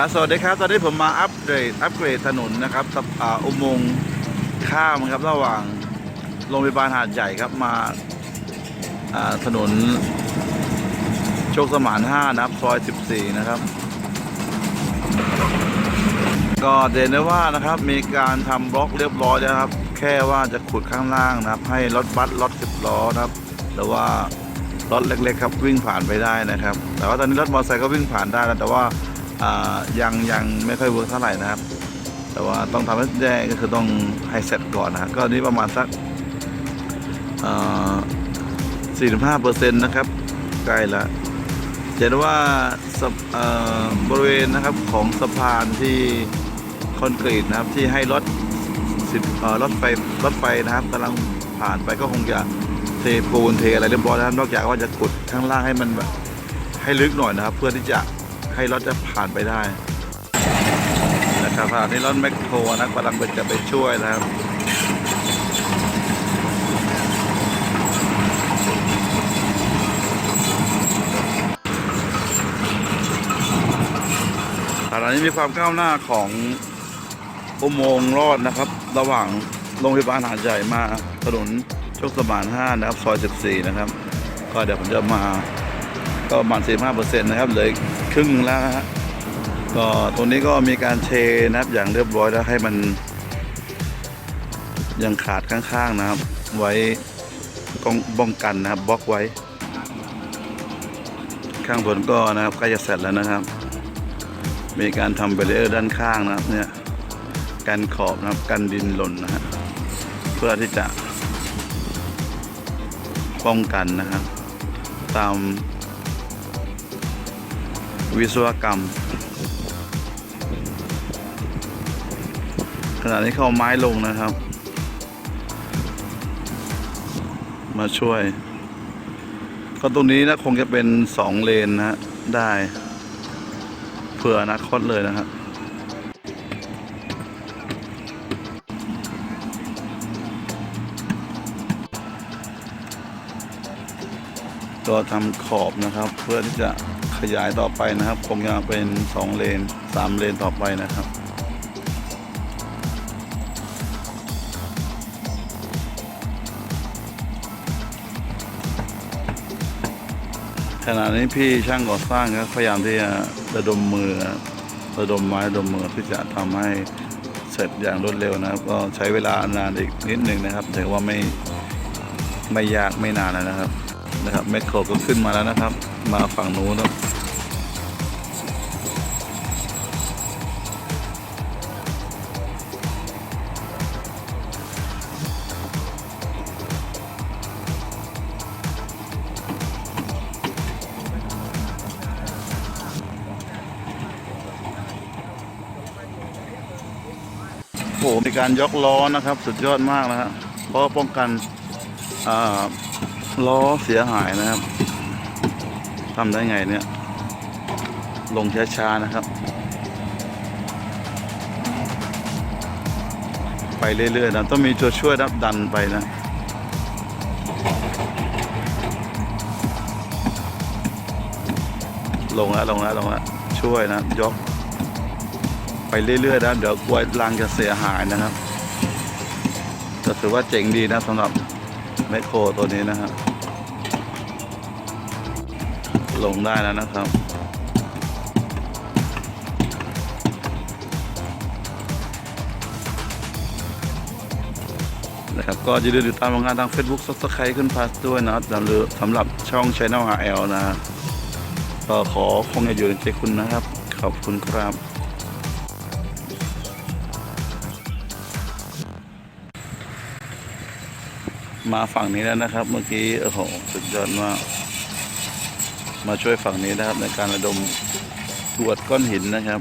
ครับสวัสดีครับ ตอนนี้ผมมาอัปเกรดอัปเกรดถนนนะครับสะอ่าอุโมงค์ข้ามครับระหว่างโรงพยาบาลหาดใหญ่ครับมาถนนโชคสมาน5นะครับซอย 14 นะครับ ก็เดนได้ว่านะครับมีการทำบล็อกเรียบร้อยแล้วครับ แค่ว่าจะขุดข้างล่างนะครับ ให้รถบัสรถสิบล้อนะครับ หรือว่ารถเล็กๆครับวิ่งผ่านไปได้นะครับ แต่ว่าตอนนี้รถมอเตอร์ไซค์ก็วิ่งผ่านได้แล้วแต่ว่า ยังยังไม่ค่อยเวิร์กเท่าไหร่นะครับ แต่ว่าต้องทำให้ได้ก็คือต้องให้เสร็จก่อนนะครับก็นี่ประมาณสักสี่สิบห้าเปอร์เซ็นต์นะครับ ใกล้ละเห็นว่าบริเวณนะครับของสะพานที่คอนกรีตนะครับที่ให้รถสิบรถไฟรถไฟนะครับกำลังผ่านไปก็คงจะเทปูนเทอะไรเรียบร้อยแล้วนอกจากว่าจะขุดข้างล่างให้มันแบบให้ลึกหน่อยนะครับ เพื่อที่จะ ให้รถจะผ่านไปได้นะครับขณะนี้รถแมคโครนะกำลังไปจะไปช่วยนะครับขณะนี้มีความก้าวหน้าของอุโมงค์รอดนะครับ ระหว่างโรงพยาบาลหาดใหญ่มาถนนโชคสมาน5นะครับ ซอย 14 นะครับ ก็เดี๋ยวผมจะมา ก็ประมาณ45%นะครับเหลือครึ่งแล้วนะฮะก็ตรงนี้ก็มีการเทนะครับอย่างเรียบร้อยแล้วให้มัน ยังขาดข้างๆนะครับ ไว้ป้องป้องกันนะครับบล็อกไว้ ข้างบนก็นะครับใกล้จะเสร็จแล้วนะครับ มีการทำเบรเออร์ด้านข้างนะครับเนี่ยกันขอบนะครับกันดินหล่นนะฮะเพื่อที่จะป้องกันนะครับ ตาม วิศวกรรม ขณะนี้เขาเอาไม้ลงนะครับ มาช่วย ก็ตรงนี้นะคงจะเป็นสองเลนนะฮะได้เผื่ออนาคตเลยนะครับก็ทำขอบนะครับเพื่อที่จะ ขยายต่อไปนะครับ คงจะเป็นสองเลนสามเลนต่อไปนะครับขณะนี้พี่ช่างก่อสร้างก็พยายามที่จะระดมมือระดมไม้ระดมมือที่จะทำให้เสร็จอย่างรวดเร็วนะครับ ก็ใช้เวลานานอีกนิดหนึ่งนะครับแต่ว่าไม่ไม่ยากไม่นานแล้วนะครับ นะครับเมคโครก็ขึ้นมาแล้วนะครับ มาฝั่งนู้นครับโอ้มีการยกล้อนะครับ สุดยอดมากนะฮะเพราะป้องกันอ่า ล้อเสียหายนะครับทำได้ไงเนี่ย ลงช้าๆนะครับ ไปเรื่อยๆนะต้องมีตัวช่วยรับดันไปนะลงแล้วลงแล้วลงแล้วช่วยนะยก ไปเรื่อยๆนะเดี๋ยวกลัวรังจะเสียหายนะครับก็ถือว่าเจ๋งดีนะสำหรับ แมคโครตัวนี้นะครับ ลงได้แล้วนะครับนะครับก็อย่าลืมติดตามผลงานทาง Facebook ซับสไครต์ขึ้นพาสด้วยนะครับสำหรับช่อง Channel HL นะฮะก็ขอคงจะอยู่ในใจคุณนะครับ ขอบคุณครับ มาฝั่งนี้แล้วนะครับ เมื่อกี้โอ้โหสุดยอดมากมาช่วยฝั่งนี้นะครับในการระดมตรวจก้อนหินนะครับ